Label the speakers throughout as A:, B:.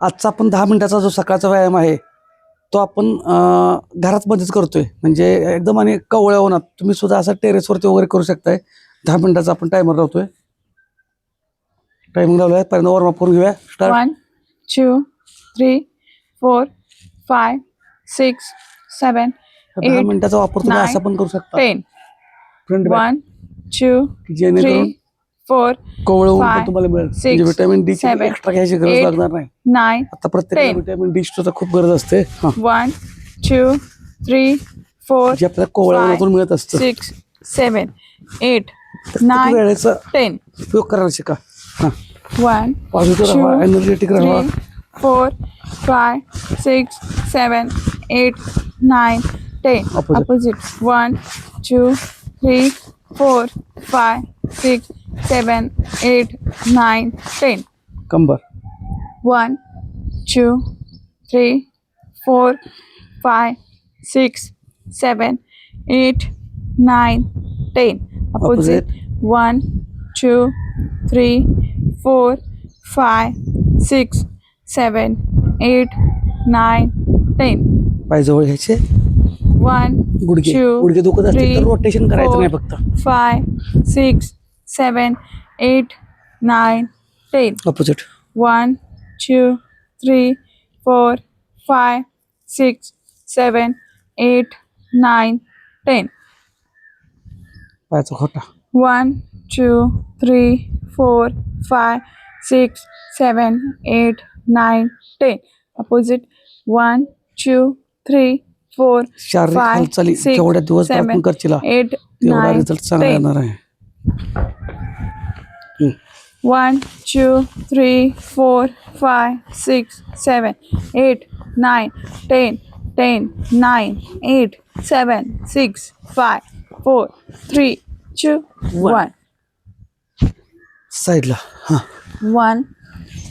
A: आजचा आपण दहा मिनिटाचा जो सकाळचा व्यायाम आहे तो आपण घरात मध्येच करतोय. म्हणजे एकदम आणि कवळ्या होणार तुम्ही सुद्धा असं टेरेसवरती वगैरे करू शकताय. दहा मिनिटाचा आपण टायमर लावतोय. टायमिंग लावलाय. पहिल्यांदा वॉर्मअप करून घेऊया.
B: One, two, three, four, five, six, seven,
A: दहा मिनिटाचा वापर तुम्ही असा पण करू शकता.
B: ten.
A: Front back
B: One, two, four
A: कोवळ तुम्हाला मिळेल. म्हणजे व्हिटॅमिन डी ची एक्स्ट्रा घ्यायची गरज लागणार नाही.
B: नाही
A: आता प्रत्येक व्हिटॅमिन डी ची खूप गरज असते.
B: वन टू थ्री फोर
A: जे आपल्याला कोवळ्यामधून मिळत असतं.
B: सिक्स सेवन
A: एट
B: नाईन
A: वेळेचा
B: टेन
A: उपयोग करायला शिका.
B: वन
A: पॉझिटिव्ह राहा एनर्जेटिक राहा.
B: Four five six seven eight nine
A: ten
B: opposite one two three four five six seven eight nine ten.
A: कंबर.
B: One two three four five six seven eight nine ten. Opposite one two three four five six seven eight nine
A: ten. पायजवळ घ्यायचे.
B: One
A: गुडघे. गुडघे दुखत
B: असते
A: rotation करायचं नाही फक्त.
B: Five six seven, eight, nine, ten.
A: Opposite
B: One, two, three, four, five, six, seven, eight, nine, ten.
A: पायाचा खोटा
B: One, two, three, four, five, six, seven, eight, nine, ten. Opposite. One, two, three, four,
A: शारीरिक
B: five,
A: हालचाली
B: six,
A: जेवढ्या दिवस आपण
B: seven,
A: करशील
B: eight,
A: तेवढा
B: nine,
A: result चांगला
B: ten.
A: येणार आहे
B: 1, 2, 3, 4, 5, 6, 7, 8, 9, 10, 10, 9, 8, 7, 6, 5, 4, 3, 2, 1.
A: साईडला हां
B: One,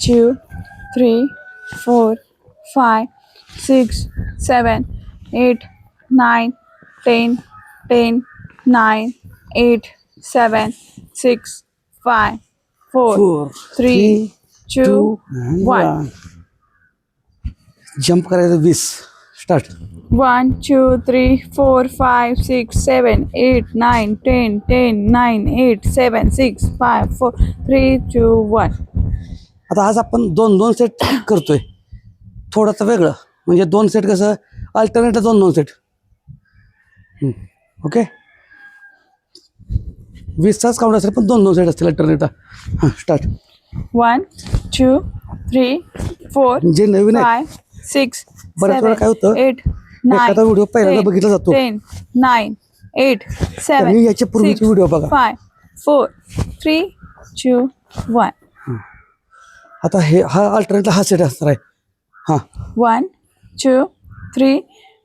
B: two, three, four, five, six, seven, eight, nine, ten, ten, nine, eight, seven, six, five, four,
A: four
B: three, two, one.
A: Jump करायचं वीस start
B: One, two, three, four, five, six, seven, eight, nine, ten, ten, nine, eight, seven, six, five, four, three, two, one.
A: आता आज आपण दोन दोन set करतोय थोडंसं वेगळं म्हणजे दोन सेट कसं अल्टरनेट दोन दोन सेट ओके वीस तास काउंट असेल पण दोन दोन साईड असतील अल्टरनेट हा start
B: one two three four
A: जे नवीन आहे
B: सिक्स
A: बऱ्याच वेळा काय होतं?
B: एट
A: एखादा व्हिडिओ पहिल्यांदा बघितला जातो.
B: टेन नाईन एट
A: सेवन याचे पूर्वीचे व्हिडिओ बघा.
B: Five four three two one
A: आता हे हा अल्टरनेट हा सेट असणार आहे. हां.
B: One two three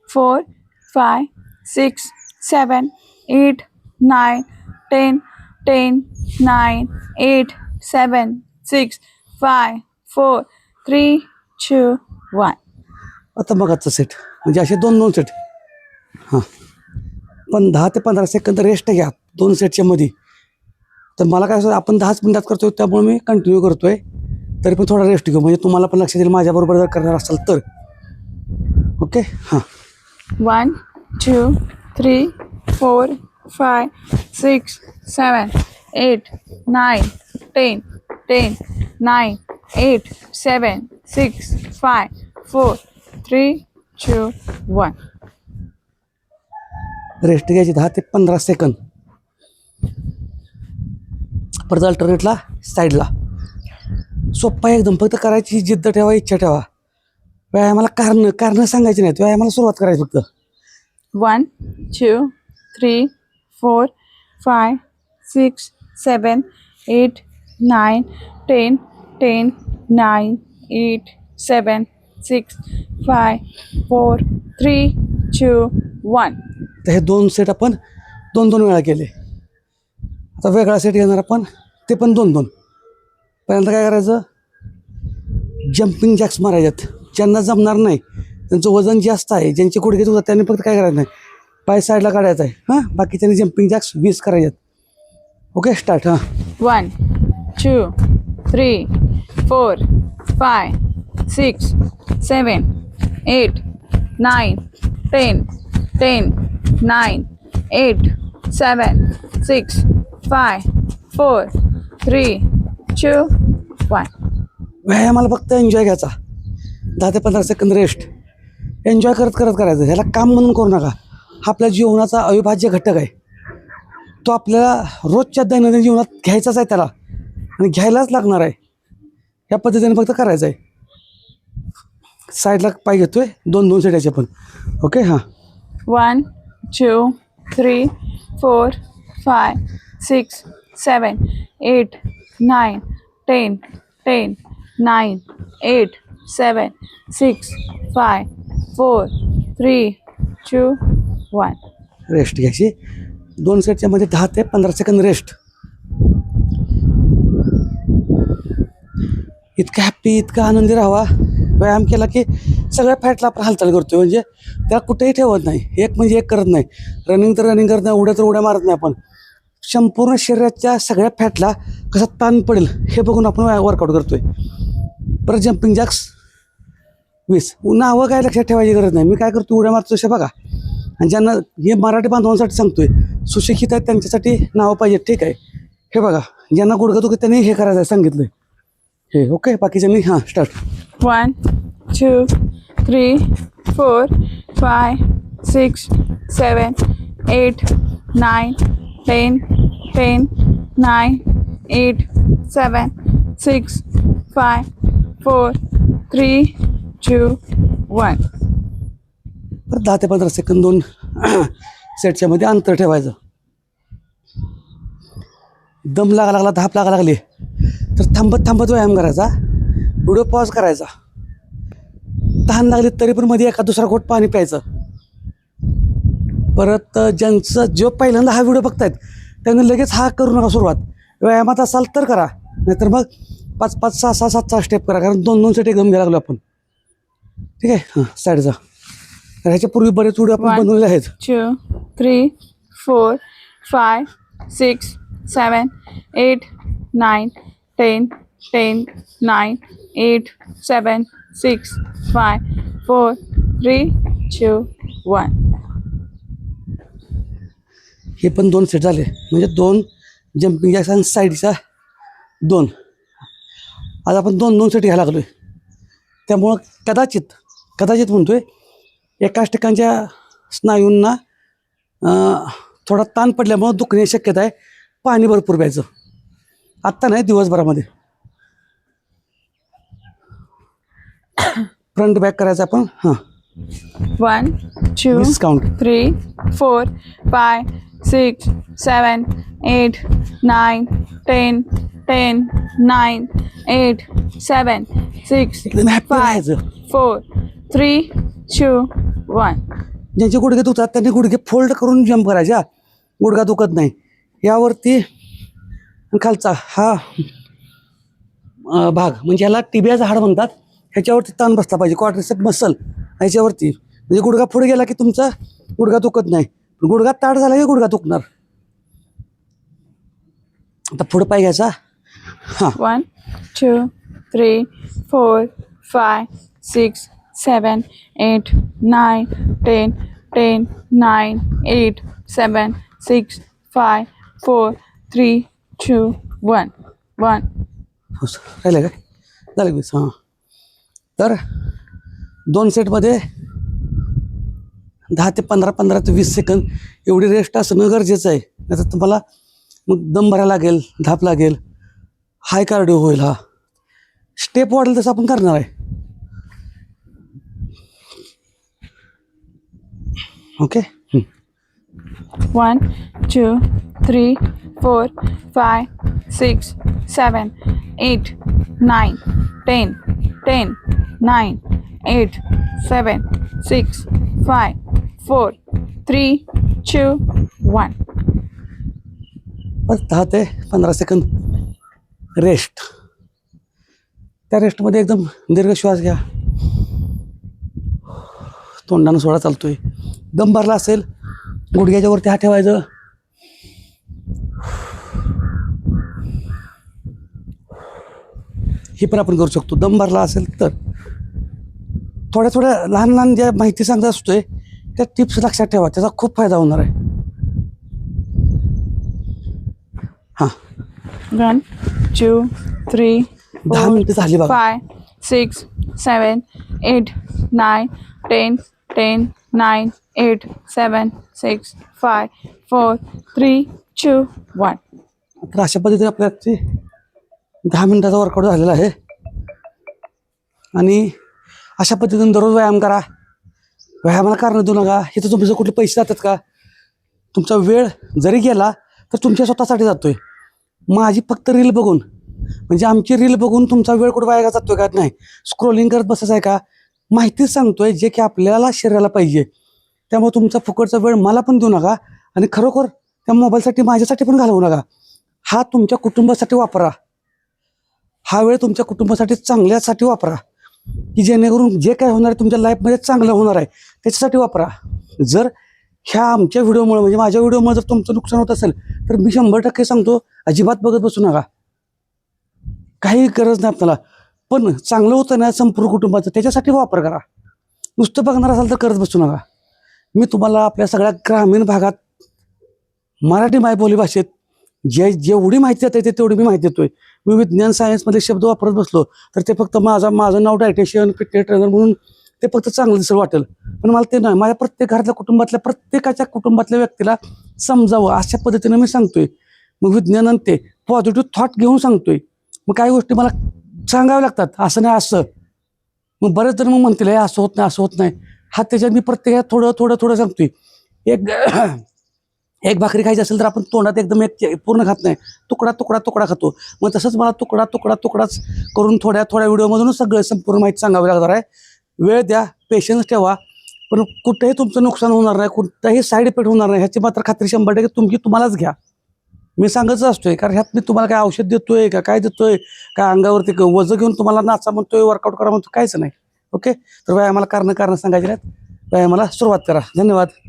B: four five six seven eight nine ten, ten, nine, eight, seven, six, five, four, three, two, one.
A: आता आजचा सेट म्हणजे असे दोन दोन सेट हां. पण दहा ते पंधरा सेकंद रेस्ट घ्या. दोन सेटच्या मध्ये तर मला काय असं आपण दहाच मिनिटात करतोय त्यामुळे मी कंटिन्यू करतोय. तरी पण थोडा रेस्ट घेऊ. म्हणजे तुम्हाला पण लक्षात येईल माझ्याबरोबर जर करणार असाल तर. ओके हां.
B: One, two, three, four, five, six, seven, eight, nine, ten, ten, nine, eight, seven, six, five, four, three, two, one.
A: Rest घ्यायची दहा ते पंधरा सेकंद. परत अल्टरनेटला साईडला सोप्पा एकदम. फक्त करायची जिद्द ठेवा इच्छा ठेवा. व्यायामाला कारण कारण सांगायची नाहीत. व्यायामाला सुरुवात करायची फक्त.
B: One, two, three, four, five six seven eight nine ten ten nine eight seven six five four three two one.
A: तर हे दोन सेट आपण दोन दोन वेळा केले. आता वेगळा सेट घेणार आपण ते पण दोन दोन. पहिल्यांदा काय करायचं? जम्पिंग जॅक्स मारायच्यात. ज्यांना जमणार नाही त्यांचं वजन जास्त आहे ज्यांचे गुडघे दुखतात त्यांनी फक्त काय करायचं नाही? पाय साईडला काढायचा आहे. हां? बाकीच्यांनी जम्पिंग जॅक्स वीस करायच्यात. ओके स्टार्ट हां.
B: One, two, three, four, five, six seven eight nine ten ten nine eight seven six five four three two one
A: व्यायामाला फक्त एन्जॉय घ्यायचा. दहा ते पंधरा सेकंद रेस्ट एन्जॉय करत करत करायचं. ह्याला काम म्हणून करू नका. हा आपल्या जीवनाचा अविभाज्य घटक आहे. तो आपल्याला रोजच्या दैनंदिन जीवनात घ्यायचाच आहे त्याला. आणि घ्यायलाच लागणार आहे. या पद्धतीने फक्त करायचं आहे. साईडला पाय घेतोय. दोन दोन सेटाचे पण. ओके हां.
B: One two three four five six seven eight nine ten ten nine eight seven six five four three two one
A: rest घ्यायची. दोन सेटच्या मध्ये दहा ते पंधरा सेकंद रेस्ट इतका हॅप्पी इतका आनंदी राहावा. व्यायाम केला की सगळ्या फॅटला आपण हालचाल करतो म्हणजे त्याला कुठेही ठेवत नाही. एक म्हणजे एक करत नाही. रनिंग तर रनिंग करत नाही उड्या तर उड्या मारत नाही आपण. संपूर्ण शरीराच्या सगळ्या फॅटला कसा ताण पडेल हे बघून आपण वर्कआउट करतोय. परत जम्पिंग जॅक्स वीस. नावं काय लक्षात ठेवायची गरज नाही. मी काय करतो उड्या मारतो तशा बघा. आणि ज्यांना हे मराठी बांधवांसाठी सांगतोय सुशिक्षित आहेत त्यांच्यासाठी नावं पाहिजेत ठीक आहे. हे बघा ज्यांना गुडघं दुखत त्यांनी हे करायचं आहे सांगितलं हे ओके बाकीच्यांनी हां start
B: one two three four five six seven eight nine ten ten nine eight seven six five four three two one
A: परत दहा ते पंधरा सेकंद दोन सेटच्या मध्ये अंतर ठेवायचं. दम लागा लागला धाप लागा लागली तर थांबत थांबत व्यायाम करायचा. व्हिडिओ पॉज करायचा. तहान लागली तरी पण मध्ये एका दुसरा घोट पाणी प्यायचं. परत ज्यांचं जो पहिल्यांदा हा व्हिडिओ बघतायत त्यांनी लगेच हा करू नका सुरुवात. व्यायामात असाल तर करा नाहीतर मग पाच पाच सहा सहा सात सहा स्टेप करा कारण दोन दोन सेट एकदम घ्यायला लागलो आपण. ठीक आहे? हां साईडचा जा. ह्याच्या पूर्वी बरेच व्हिडिओ आपण
B: One.
A: बनवलेले आहेत
B: two, three, four, five, six, seven, eight, nine, ten, ten, nine, eight, seven, six, five, four, three, two, one.
A: हे पण दोन सेट झाले म्हणजे दोन जम्पिंग जॅक्स आणि साईडचा दोन आज आपण दोन दोन सेट घ्यायला लागलो आहे त्यामुळं कदाचित कदाचित म्हणतोय एकाच ठिकाणच्या स्नायूंना थोडा ताण पडल्यामुळं दुखण्याची शक्यता आहे. पाणी भरपूर प्यायचं. आत्ता नाही दिवसभरामध्ये. फ्रंट बॅक करायचं आपण. हां.
B: Two,
A: वीस count
B: six, seven, eight, nine, ten, ten, nine, eight, seven, six,
A: एकदम हॅपी
B: five,
A: राहायचं.
B: four, three, two, one.
A: ज्यांचे गुडघे दुखतात त्यांनी गुडघे फोल्ड करून जंप करायचा गुडघा दुखत नाही. यावरती खालचा हा अं, भाग म्हणजे याला टिबियाचं हाड म्हणतात. ह्याच्यावरती ताण बसला पाहिजे क्वाड्रिसेप मसल ह्याच्यावरती म्हणजे गुडघा पुढे गेला की तुमचा गुडघा दुखत नाही. गुडघा ताट झाला की गुडघा दुखणार. आता पुढे पाय घ्यायचा. हां.
B: One, two, three, four, five, six, seven, eight, nine, ten, ten, nine, eight, seven, six, five, four, three, two, one. One.
A: हो सर. राहिलं काय झालं वीस हां. तर दोन सेटमध्ये दहा ते पंधरा पंधरा ते वीस सेकंद एवढी रेस्ट असणं गरजेचं आहे. नाहीतर तुम्हाला मग दम भरायला लागेल धाप लागेल. हाय कार्डिओ होईल हा. स्टेप वाढेल तसं आपण करणार आहे. Okay?
B: One two three four five six seven eight nine ten ten nine eight seven six five four three two one
A: बस दहा ते पंधरा सेकंद रेस्ट त्या रेस्टमध्ये एकदम दीर्घ श्वास घ्या. तोंडानं सोळा चालतो आहे दम भरला असेल गुडघ्याच्या वरती हात ठेवायचं. ही पण आपण करू शकतो. दम भरला असेल तर. थोड्या थोड्या लहान लहान ज्या माहिती सांगत असतोय त्या टिप्स लक्षात ठेवा. त्याचा खूप फायदा होणार आहे. हां.
B: One, two, three,
A: दहा मिनिटं झाली बघा.
B: five, six, seven, eight, nine, ten, ten, nine, eight, seven, six, five, four, three, two, one.
A: तर अशा पद्धतीने आपल्या ते दहा मिनिटाचा वर्कआउट झालेला आहे. आणि अशा पद्धतीने दररोज व्यायाम करा. व्यायामाला कारण देऊ नका. इथं तुमचे कुठले पैसे जातात का तुमचा वेळ जरी गेला तर तुमच्या स्वतःसाठी जातोय. माझी फक्त रील बघून म्हणजे आमची रील बघून तुमचा वेळ कुठे वाया जातोय का? नाही. स्क्रोलिंग करत बसायचं आहे का? माहितीच सांगतोय जे की आपल्याला शरीराला पाहिजे. त्यामुळे तुमचा फुकटचा वेळ मला पण देऊ नका आणि खरोखर त्या मोबाईलसाठी माझ्यासाठी पण घालवू नका. हा तुमच्या कुटुंबासाठी वापरा. हा वेळ तुमच्या कुटुंबासाठी चांगल्यासाठी वापरा. की जेणेकरून जे काय होणार आहे तुमच्या लाईफमध्ये चांगलं होणार आहे त्याच्यासाठी वापरा. जर ह्या आमच्या व्हिडिओमुळे म्हणजे माझ्या व्हिडिओमुळे जर तुमचं नुकसान होत असेल तर मी शंभर टक्के सांगतो अजिबात बघत बसू नका. काही गरज नाही आपल्याला. पण चांगलं होतं ना संपूर्ण कुटुंबाचं त्याच्यासाठी वापर करा. नुसतं बघणार असाल तर करत बसू नका. मी तुम्हाला आपल्या सगळ्या ग्रामीण भागात मराठी मायबोली भाषेत जे जेवढी माहिती देता येते तेवढी मी माहिती देतोय. मी विज्ञान सायन्समध्ये शब्द वापरत बसलो तर ते फक्त माझा माझं नाव डायटेशियन फिटनेस ट्रेनर म्हणून ते फक्त चांगलं दिसलं वाटेल. पण मला ते नाही माझ्या प्रत्येक घरातल्या कुटुंबातल्या प्रत्येकाच्या कुटुंबातल्या व्यक्तीला समजावं अशा पद्धतीनं मी सांगतोय. मग विज्ञानानं ते पॉझिटिव्ह थॉट घेऊन सांगतोय. मग काही गोष्टी मला सांगावं लागतात असं नाही असं. मग बरेच जण मग म्हणतील हे असं होत नाही असं होत नाही. हा त्याच्यात मी प्रत्येकात थोडं थोडं थोडं सांगतोय. एक एक भाकरी खायची असेल तर आपण तोंडात एकदम एक पूर्ण खात नाही. तुकडा तुकडा तुकडा खातो. मग तसंच मला तुकडा तुकडा तुकडाच करून थोड्या थोड्या व्हिडिओमधूनच सगळं संपूर्ण माहिती सांगावी लागणार आहे. वेळ द्या पेशन्स ठेवा. पण कुठेही तुमचं नुकसान होणार नाही कुठंही साईड इफेक्ट होणार नाही ह्याची मात्र खात्री शंभर टक्के तुमची तुम्हालाच घ्या. मी सांगतच असतोय कारण ह्यात मी तुम्हाला काय औषध देतोय का काय देतोय? काय अंगावरती वजन घेऊन तुम्हाला नाचा म्हणतोय वर्कआउट करा म्हणतो काहीच नाही. ओके तर व्यायामाला कारण कारण सांगायचे नाहीत. व्यायामाला सुरुवात करा. धन्यवाद.